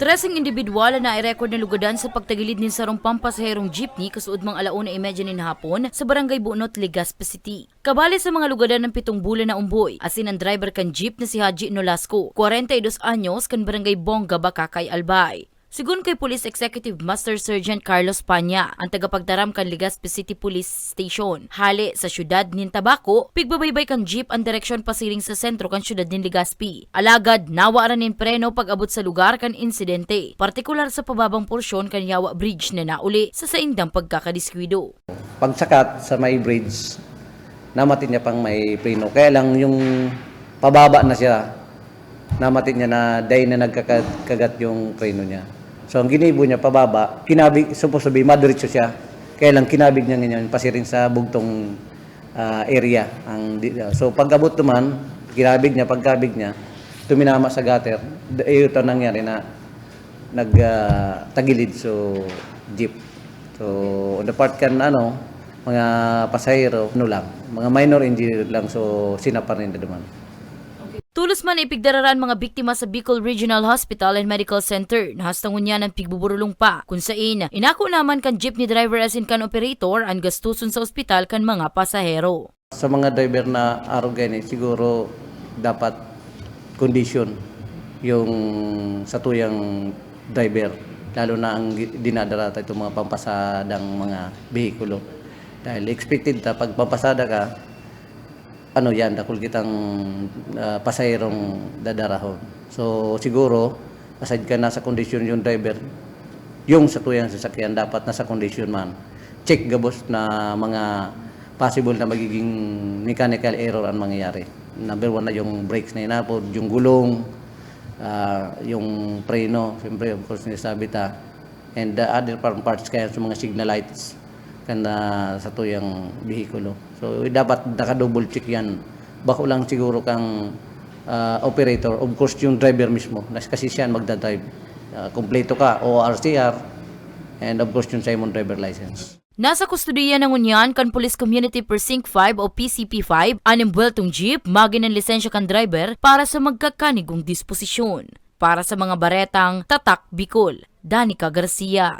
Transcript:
Treseng individual na i-record na lugadan sa pagtagilid nin sarong pampasaherong jeepney kasuod mang alauna imedya nin hapon sa barangay Bunot, Legazpi City. Kabali sa mga lugadan ng pitong bulan na umboy, asin ang driver kan jeep na si Haji Nolasco, 42 anyos kan barangay Bongga, Bakakay, Albay. Sigun kay Police Executive Master Sergeant Carlos Panya, ang tagapagdaram kan Legazpi City Police Station. Hali sa syudad nin Tabaco, pigbabaybay kan jeep ang direksyon pasiring sa sentro kan syudad nin Legazpi. Alagad, nawa ra nin preno pag abot sa lugar kan insidente, partikular sa pababang porsyon kan Yawa Bridge na nauli sa saindang pagkakadiskwido. pagsakat sa may bridge, namatin niya pang may preno. Kaya lang yung pababa na siya, namatin niya na day na nagkakagat yung preno niya. So ang ginibo niya pababa, kinabig, supposed to be madiretso siya. Kaya lang kinabig niya ngayon pasiring sa bugtong ah, area. Ang, di- so pag-abot naman, kinabig niya, pagkabig niya, tuminama sa gutter. Eh, Ito nangyari na nagtagilid so jeep. So, on the part kan ano, mga pasahero, ano lang, mga minor injury lang, so sinapa rin na duman. Tulos man ipigdararan mga biktima sa Bicol Regional Hospital and Medical Center na hastangon niya ng pigbuburulong pa kung sain inako naman kan jeepney driver as in kan operator ang gastuson sa ospital kan mga pasahero. Sa mga driver na araw ganyan, siguro dapat condition yung sa tuyang driver, lalo na ang dinadarata itong mga pampasadang mga behikulo. Dahil expected ta pag pampasada ka, ano yan, dakul kitang ah, pasahirong dadarahon. So siguro, aside ka nasa kondisyon yung driver, yung sa tuyang sasakyan dapat nasa kondisyon man. Check gabos na mga possible na magiging mechanical error ang mangyayari. Number one na yung brakes na inapod, yung gulong, ah, yung preno, siyempre of course nisabi ta, and the other par- parts kaya sa mga signal lights kanda sa tuyang behikulo. So dapat naka-double check yan. Bako lang siguro kang ah, operator, of course yung driver mismo, kasi siya ang magdadrive. Uh, ka, ORCR, and of course yung Simon driver license. Nasa kustudiya ng Unyan kan Police Community Precinct 5 o PCP5 anim buweltong jeep magin ng lisensya kan driver para sa magkakanigong disposisyon. Para sa mga baretang Tatak Bicol, Danica Garcia.